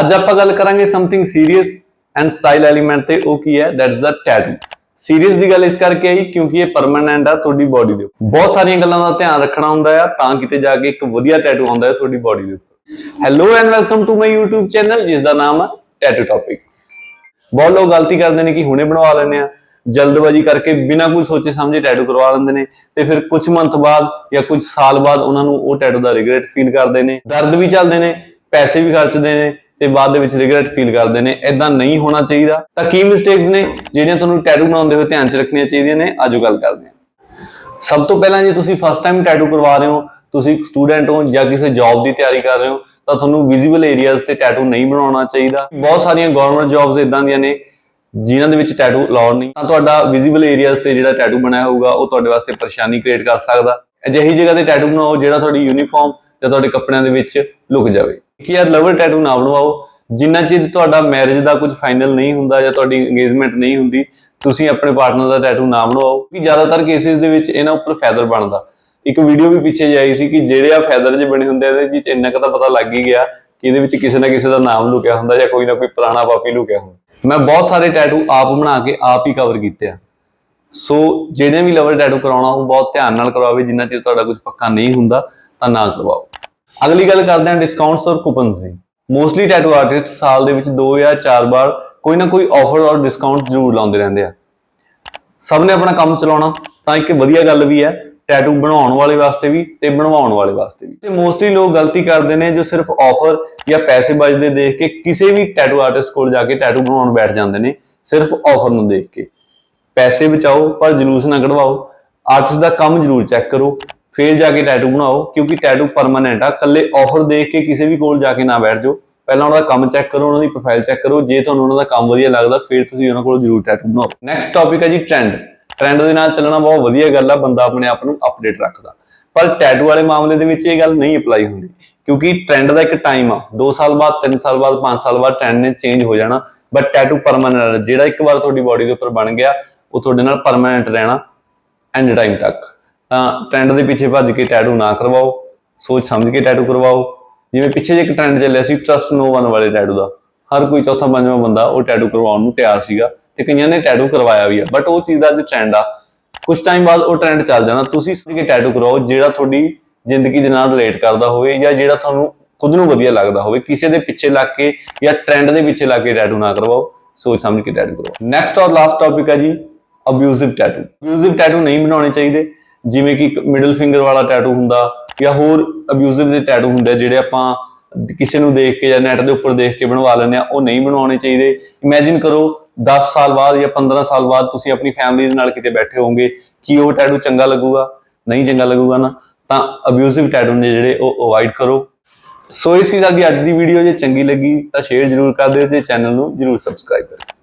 ਅੱਜ ਆਪਾਂ ਗੱਲ ਕਰਾਂਗੇ something serious and style element ਤੇ, ਉਹ ਕੀ ਹੈ? That is a tattoo serious ਦੀ ਗੱਲ ਇਸ ਕਰਕੇ ਆਈ ਕਿਉਂਕਿ ਇਹ ਪਰਮਨੈਂਟ ਆ ਤੁਹਾਡੀ ਬਾਡੀ ਦੇ ਉੱਪਰ। ਬਹੁਤ ਸਾਰੀਆਂ ਗੱਲਾਂ ਦਾ ਧਿਆਨ ਰੱਖਣਾ ਹੁੰਦਾ ਆ, ਤਾਂ ਕਿਤੇ ਜਾ ਕੇ ਇੱਕ ਵਧੀਆ ਟੈਟੂ ਆਉਂਦਾ ਹੈ ਤੁਹਾਡੀ ਬਾਡੀ ਦੇ ਉੱਪਰ। Hello and welcome to my YouTube channel ਜਿਸ ਦਾ ਨਾਮ ਹੈ ਟੈਟੂ ਟੌਪਿਕਸ ਬਹੁਤ ਲੋਕ ਗਲਤੀ ਕਰਦੇ ਨੇ ਕਿ ਹੁਣੇ ਬਣਵਾ ਲੈਂਦੇ ਆ। ਜਲਦਬਾਜ਼ੀ ਕਰਕੇ ਬਿਨਾਂ ਕੋਈ ਸੋਚੇ ਸਮਝੇ ਟੈਟੂ ਕਰਵਾ ਲੈਂਦੇ ਨੇ। ਤੇ ਫਿਰ ਕੁਝ ਮੰਥ ਬਾਅਦ ਜਾਂ ਕੁਝ ਸਾਲ ਬਾਅਦ ਉਹਨਾਂ ਨੂੰ ਉਹ ਟੈਟੂ ਦਾ ਰਿਗਰੈਟ ਫੀਲ ਕਰਦੇ ਨੇ। ਦਰਦ ਵੀ ਚੱਲਦੇ ਨੇ, ਪੈਸੇ ਵੀ ਖਰਚਦੇ ਨੇ। ਤੇ ਬਾਅਦ ਦੇ ਵਿੱਚ ਰਿਗਰੈਟ ਫੀਲ ਕਰਦੇ ਨੇ ਐਦਾਂ ਨਹੀਂ ਹੋਣਾ ਚਾਹੀਦਾ। ਤਾਂ ਕੀ ਮਿਸਟੇਕਸ ਨੇ ਜਿਹੜੀਆਂ ਤੁਹਾਨੂੰ ਟੈਟੂ ਬਣਾਉਂਦੇ ਹੋਏ ਧਿਆਨ 'ਚ ਰੱਖਣੀਆਂ ਚਾਹੀਦੀਆਂ ਨੇ? ਆਜੋ ਗੱਲ ਕਰਦੇ ਹਾਂ। ਸਭ ਤੋਂ ਪਹਿਲਾਂ ਜੇ ਤੁਸੀਂ ਫਸਟ ਟਾਈਮ ਟੈਟੂ ਕਰਵਾ ਰਹੇ ਹੋ, ਤੁਸੀਂ ਇੱਕ ਸਟੂਡੈਂਟ ਹੋ ਜਾਂ ਕਿਸੇ ਜੌਬ ਦੀ ਤਿਆਰੀ ਕਰ ਰਹੇ ਹੋ, ਤਾਂ ਤੁਹਾਨੂੰ ਵਿਜ਼ੀਬਲ ਏਰੀਆਜ਼ ਤੇ ਟੈਟੂ ਨਹੀਂ ਬਣਾਉਣਾ ਚਾਹੀਦਾ। ਬਹੁਤ ਸਾਰੀਆਂ ਗਵਰਨਮੈਂਟ ਜੌਬਸ ਇਦਾਂ ਦੀਆਂ ਨੇ ਜਿਨ੍ਹਾਂ ਦੇ ਵਿੱਚ ਟੈਟੂ ਅਲਾਉਡ ਨਹੀਂ। ਤਾਂ ਤੁਹਾਡਾ ਵਿਜ਼ੀਬਲ ਏਰੀਆਜ਼ ਤੇ ਜਿਹੜਾ ਟੈਟੂ ਬਣਾਇਆ ਹੋਊਗਾ, ਉਹ ਤੁਹਾਡੇ ਵਾਸਤੇ ਪਰੇਸ਼ਾਨੀ ਕ੍ਰੀਏਟ ਕਰ ਸਕਦਾ। ਅਜਿਹੀ ਜਗ੍ਹਾ ਤੇ ਟੈਟੂ ਬਣਾਓ ਜਿਹੜਾ ਤੁਹਾਡੀ ਯੂਨੀਫਾਰਮ ਜਾਂ ਤੁਹਾਡੇ ਕੱਪੜਿਆਂ ਦੇ ਵਿੱਚ ਲੁਕ ਜਾਵੇ। ਕਿ ਯਾਰ ਲਵਰ ਟੈਟੂ ਨਾ ਬਣਵਾਓ। ਜਿੰਨਾ ਚਿਰ ਤੁਹਾਡਾ ਮੈਰਿਜ ਦਾ ਕੁਝ ਫਾਈਨਲ ਨਹੀਂ ਹੁੰਦਾ ਜਾਂ ਤੁਹਾਡੀ ਇੰਗੇਜਮੈਂਟ ਨਹੀਂ ਹੁੰਦੀ, ਤੁਸੀਂ ਆਪਣੇ ਪਾਰਟਨਰ ਦਾ ਟੈਟੂ ਨਾ ਬਣਵਾਓ। ਕਿ ਜ਼ਿਆਦਾਤਰ ਕੇਸਿਸ ਦੇ ਵਿੱਚ ਇਹਨਾਂ ਉੱਪਰ ਫੈਦਰ ਬਣਦਾ। ਇੱਕ ਵੀਡੀਓ ਵੀ ਪਿੱਛੇ ਜਿਹੀ ਆਈ ਸੀ ਕਿ ਜਿਹੜੇ ਆ ਫੈਦਰ ਜੇ ਬਣੇ ਹੁੰਦੇ ਆ, ਇਹਦੇ ਵਿੱਚ ਇੰਨਾ ਕੁ ਤਾਂ ਪਤਾ ਲੱਗ ਹੀ ਗਿਆ ਕਿ ਇਹਦੇ ਵਿੱਚ ਕਿਸੇ ਨਾ ਕਿਸੇ ਦਾ ਨਾਮ ਲੁਕਿਆ ਹੁੰਦਾ ਜਾਂ ਕੋਈ ਨਾ ਕੋਈ ਪੁਰਾਣਾ ਪਾਪੀ ਲੁਕਿਆ ਹੁੰਦਾ। ਮੈਂ ਬਹੁਤ ਸਾਰੇ ਟੈਟੂ ਆਪ ਬਣਾ ਕੇ ਆਪ ਹੀ ਕਵਰ ਕੀਤੇ ਆ। ਸੋ ਜਿਹੜੇ ਵੀ ਲਵਰ ਟੈਟੂ ਕਰਾਉਣਾ, ਉਹ ਬਹੁਤ ਧਿਆਨ ਨਾਲ ਕਰਵਾਵੇ ਜਿੰਨਾ ਚਿਰ ਤੁਹਾਡਾ ਕੁਝ ਪੱਕਾ ਨਹੀਂ ਹੁੰਦਾ, ਤਾਂ ਨਾ ਕਰਵਾਓ। ਅਗਲੀ ਗੱਲ ਕਰਦੇ ਹਾਂ ਡਿਸਕਾਊਂਟਸ ਔਰ ਕੂਪਨਸ ਦੀ। ਮੋਸਟਲੀ ਟੈਟੂ ਆਰਟਿਸਟ ਸਾਲ ਦੇ ਵਿੱਚ 2 ਜਾਂ 4 ਵਾਰ ਕੋਈ ਨਾ ਕੋਈ ਆਫਰ ਔਰ ਡਿਸਕਾਊਂਟ ਜ਼ਰੂਰ ਲਾਉਂਦੇ ਰਹਿੰਦੇ ਆ। ਸਭ ਨੇ ਆਪਣਾ ਕੰਮ ਚਲਾਉਣਾ, ਤਾਂ ਇੱਕ ਵਧੀਆ ਗੱਲ ਵੀ ਹੈ ਟੈਟੂ ਬਣਾਉਣ ਵਾਲੇ ਵਾਸਤੇ ਵੀ ਤੇ ਬਣਵਾਉਣ ਵਾਲੇ ਵਾਸਤੇ ਵੀ। ਤੇ ਮੋਸਟਲੀ ਲੋਕ ਗਲਤੀ ਕਰਦੇ ਨੇ ਜੋ ਸਿਰਫ ਆਫਰ ਜਾਂ ਪੈਸੇ ਬਚਦੇ ਦੇਖ ਕੇ ਕਿਸੇ ਵੀ ਟੈਟੂ ਆਰਟਿਸਟ ਕੋਲ ਜਾ ਕੇ ਟੈਟੂ ਬਣਾਉਣ ਬੈਠ ਜਾਂਦੇ ਨੇ, ਸਿਰਫ ਆਫਰ ਨੂੰ ਦੇਖ ਕੇ। ਪੈਸੇ ਬਚਾਓ, ਪਰ ਜਲੂਸ ਨਾ ਕਢਵਾਓ। ਆਰਟਿਸਟ ਦਾ ਕੰਮ ਜ਼ਰੂਰ ਚੈੱਕ ਕਰੋ। ਫੇਰ ਜਾ ਕੇ ਟੈਟੂ ਬਣਾਓ, ਕਿਉਂਕਿ ਟੈਟੂ ਪਰਮਨੈਂਟ ਆ ਕੱਲੇ ਆਫਰ ਦੇਖ ਕੇ ਕਿਸੇ ਵੀ ਕੋਲ ਜਾ ਕੇ ਨਾ ਬੈਠ ਜਾਓ। ਪਹਿਲਾਂ ਉਹਨਾਂ ਦਾ ਕੰਮ ਚੈੱਕ ਕਰੋ, ਉਹਨਾਂ ਦੀ ਪ੍ਰੋਫਾਈਲ ਚੈੱਕ ਕਰੋ, ਜੇ ਤੁਹਾਨੂੰ ਉਹਨਾਂ ਦਾ ਕੰਮ ਵਧੀਆ ਲੱਗਦਾ, ਫਿਰ ਤੁਸੀਂ ਉਹਨਾਂ ਕੋਲ ਜ਼ਰੂਰ ਟੈਟੂ ਬਣਾਓ। ਨੈਕਸਟ ਟਾਪਿਕ ਹੈ ਜੀ ਟ੍ਰੈਂਡ ਟ੍ਰੈਂਡ ਦੇ ਨਾਲ ਚੱਲਣਾ ਬਹੁਤ ਵਧੀਆ ਗੱਲ ਆ, ਬੰਦਾ ਆਪਣੇ ਆਪ ਨੂੰ ਅਪਡੇਟ ਰੱਖਦਾ। ਪਰ ਟੈਟੂ ਵਾਲੇ ਮਾਮਲੇ ਦੇ ਵਿੱਚ ਇਹ ਗੱਲ ਨਹੀਂ ਅਪਲਾਈ ਹੁੰਦੀ, ਕਿਉਂਕਿ ਟ੍ਰੈਂਡ ਦਾ ਇੱਕ ਟਾਈਮ ਆ। 2 ਸਾਲ ਬਾਅਦ 3 ਸਾਲ ਬਾਅਦ 5 ਸਾਲ ਬਾਅਦ ਟ੍ਰੈਂਡ ਨੇ ਚੇਂਜ ਹੋ ਜਾਣਾ ਬਟ ਟੈਟੂ ਪਰਮਨੈਂਟ ਜਿਹੜਾ ਇੱਕ ਵਾਰ ਤੁਹਾਡੀ ਬਾਡੀ ਦੇ ਉੱਪਰ ਬਣ ਗਿਆ, ਉਹ ਤੁਹਾਡੇ ਨਾਲ ਪਰਮਨੈਂਟ ਰਹਿਣਾ ਐਂਡ ਟਾਈਮ ਤੱਕ। ਤਾਂ ਟ੍ਰੈਂਡ ਦੇ ਪਿੱਛੇ ਭੱਜ ਕੇ ਟੈਟੂ ਨਾ ਕਰਵਾਓ, ਸੋਚ ਸਮਝ ਕੇ ਟੈਟੂ ਕਰਵਾਓ। ਜਿਵੇਂ ਪਿੱਛੇ ਜੇ ਇੱਕ ਟ੍ਰੈਂਡ ਚੱਲਿਆ ਸੀ ਟਰਸਟ ਨੋ ਵਨ ਵਾਲੇ ਟੈਟੂ ਦਾ। ਹਰ ਕੋਈ ਚੌਥਾ, ਪੰਜਵਾਂ ਬੰਦਾ ਉਹ ਟੈਟੂ ਕਰਵਾਉਣ ਨੂੰ ਤਿਆਰ ਸੀਗਾ ਤੇ ਕਈਆਂ ਨੇ ਟੈਟੂ ਕਰਵਾਇਆ ਵੀ ਆ। ਬਟ ਉਹ ਚੀਜ਼ ਦਾ ਅੱਜ ਟ੍ਰੈਂਡ ਆ। ਕੁਝ ਟਾਈਮ ਬਾਅਦ ਉਹ ਟ੍ਰੈਂਡ ਚੱਲ ਜਾਣਾ। ਤੁਸੀਂ ਸੋਚ ਕੇ ਟੈਟੂ ਕਰਵਾਓ, ਜਿਹੜਾ ਤੁਹਾਡੀ ਜ਼ਿੰਦਗੀ ਦੇ ਨਾਲ ਰਿਲੇਟ ਕਰਦਾ ਹੋਵੇ ਜਾਂ ਜਿਹੜਾ ਤੁਹਾਨੂੰ ਖੁਦ ਨੂੰ ਵਧੀਆ ਲੱਗਦਾ ਹੋਵੇ। ਕਿਸੇ ਦੇ ਪਿੱਛੇ ਲੱਗ ਕੇ ਜਾਂ ਟ੍ਰੈਂਡ ਦੇ ਪਿੱਛੇ ਲੱਗ ਕੇ ਟੈਟੂ ਨਾ ਕਰਵਾਓ। ਸੋਚ ਸਮਝ ਕੇ ਟੈਟੂ ਕਰਵਾਓ। ਨੈਕਸਟ ਔਰ ਲਾਸਟ ਟਾਪਿਕ ਹੈ ਜੀ ਅਬਿਊਜ਼ਿਵ ਟੈਟੂ ਅਬਿਊਜ਼ਿਵ ਟੈਟੂ ਨਹੀਂ ਬਣਾਉਣੇ ਚਾਹੀਦੇ। ਜਿਵੇਂ ਕਿ ਮਿਡਲ ਫਿੰਗਰ ਵਾਲਾ ਟੈਟੂ ਹੁੰਦਾ ਜਾਂ ਹੋਰ ਅਬਿਊਜ਼ਿਵ ਦੇ ਟੈਟੂ ਹੁੰਦੇ ਜਿਹੜੇ ਆਪਾਂ ਕਿਸੇ ਨੂੰ ਦੇਖ ਕੇ ਜਾਂ ਨੈਟ ਦੇ ਉੱਪਰ ਦੇਖ ਕੇ ਬਣਵਾ ਲੈਂਦੇ ਆ, ਉਹ ਨਹੀਂ ਬਣਾਉਣੇ ਚਾਹੀਦੇ। ਇਮੇਜਿਨ ਕਰੋ 10 ਸਾਲ ਬਾਅਦ ਜਾਂ 15 ਸਾਲ ਬਾਅਦ ਤੁਸੀਂ ਆਪਣੀ ਫੈਮਿਲੀ ਦੇ ਨਾਲ ਕਿਤੇ ਬੈਠੇ ਹੋਵੋਗੇ, ਕੀ ਉਹ ਟੈਟੂ ਚੰਗਾ ਲੱਗੂਗਾ? ਨਹੀਂ ਚੰਗਾ ਲੱਗੂਗਾ ਨਾ, ਤਾਂ ਅਬਿਊਜ਼ਿਵ ਟੈਟੂ ਨੇ ਜਿਹੜੇ ਉਹ ਅਵੋਇਡ ਕਰੋ। ਸੋ ਇਸ ਸੀ ਸਾਡੀ ਅੱਜ ਦੀ ਵੀਡੀਓ ਜੇ ਚੰਗੀ ਲੱਗੀ ਤਾਂ ਸ਼ੇਅਰ ਜ਼ਰੂਰ ਕਰ ਦਿਓ ਤੇ ਚੈਨਲ ਨੂੰ ਜ਼ਰੂਰ ਸਬਸਕ੍ਰਾਈਬ ਕਰੋ